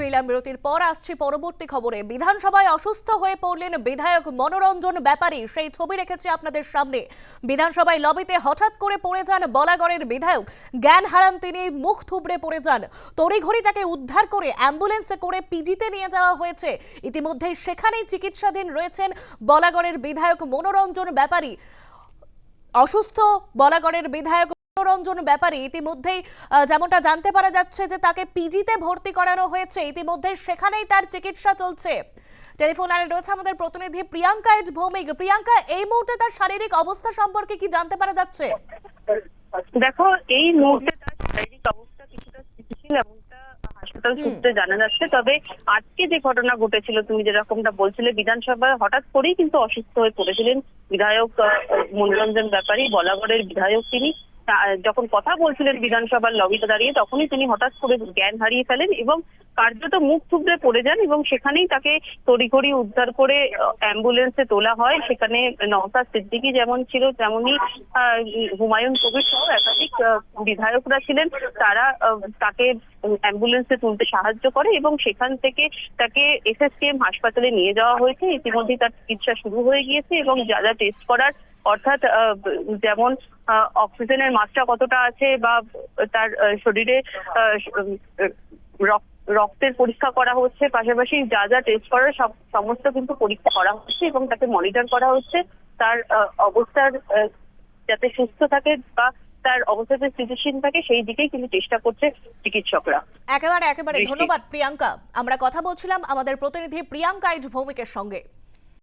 ফিরলাম বিরতির পর আসছি পরবর্তী খবরে। বিধানসভায় অসুস্থ হয়ে পড়লেন বিধায়ক মনোরঞ্জন ব্যাপারী। সেই ছবি রেখেছি আপনাদের সামনে। বিধানসভায় লবিতে হঠাৎ করে পড়ে যান বলাগড়ের বিধায়ক। জ্ঞান হারান তিনি মুখ থুবড়ে পড়ে যান। তড়িঘড়ি তাকে উদ্ধার করে অ্যাম্বুলেন্সে করে পিজিতে নিয়ে যাওয়া হয়েছে। ইতিমধ্যেই সেখানেই চিকিৎসাধীন রয়েছেন বলাগড়ের বিধায়ক মনোরঞ্জন ব্যাপারী। অসুস্থ বলাগড়ের বিধায়ক মনোরঞ্জন ব্যাপারী ইতিমধ্যেই যেমনটা জানতে পারা যাচ্ছে যে তাকে পিজিতে ভর্তি করানো হয়েছে ইতিমধ্যে সেখানেই তার চিকিৎসা চলছে। টেলিফোন লাইনে রয়েছে আমাদের প্রতিনিধি প্রিয়াঙ্কা এজ ভৌমিক। প্রিয়াঙ্কা এই মুহূর্তে তার শারীরিক অবস্থা সম্পর্কে কি জানতে পারা যাচ্ছে? দেখো এই মুহূর্তে তার শারীরিক অবস্থা কিছুটা স্থিতিশীল এমনটা হাসপাতাল সূত্রে জানা যাচ্ছে। তবে আজকে যে ঘটনা ঘটেছিল তুমি যেরকমটা বলছিলে বিধানসভায় হঠাৎ করেই কিন্তু অসুস্থ হয়ে পড়েছিলেন বিধায়ক মনোরঞ্জন ব্যাপারী বলাগড়ের বিধায়ক তিনি। যখন কথা বলছিলেন বিধানসভার লবিতে দাঁড়িয়ে, তখনই তিনি হঠাৎ করে জ্ঞান হারিয়ে ফেলেন এবং কার্যত মুখ থুবড়ে পড়ে যান এবং সেখানেই তাকে তড়িঘড়ি উদ্ধার করে অ্যাম্বুলেন্সে তোলা হয়। সেখানে নওসাদ সিদ্দিকি যেমন ছিল তেমনই হুমায়ুন কবির সহ একাধিক বিধায়করা ছিলেন। তারা তাকে অ্যাম্বুলেন্সে তুলতে সাহায্য করে এবং সেখান থেকে তাকে এসএসকেএম হাসপাতালে নিয়ে যাওয়া হয়েছে। ইতিমধ্যেই তার চিকিৎসা শুরু হয়ে গিয়েছে এবং যা যা টেস্ট করার, অর্থাৎ যেমন অক্সিজেনের মাত্রা কতটা আছে বা তার শরীরে রক্তের পরীক্ষা করা হচ্ছে, পাশাপাশি যা যা টেস্ট করার সব, সমস্ত কিন্তু পরীক্ষা করা হচ্ছে এবং তাকে মনিটর করা হচ্ছে। তার অবস্থার যাতে সুস্থ থাকে বা তার অবস্থাতে স্থিতিশীল থাকে সেই দিকেই কিন্তু চেষ্টা করছে চিকিৎসকরা। একেবারে একেবারে ধন্যবাদ প্রিয়াঙ্কা। আমরা কথা বলছিলাম আমাদের প্রতিনিধি প্রিয়াঙ্কা ভৌমিকের সঙ্গে।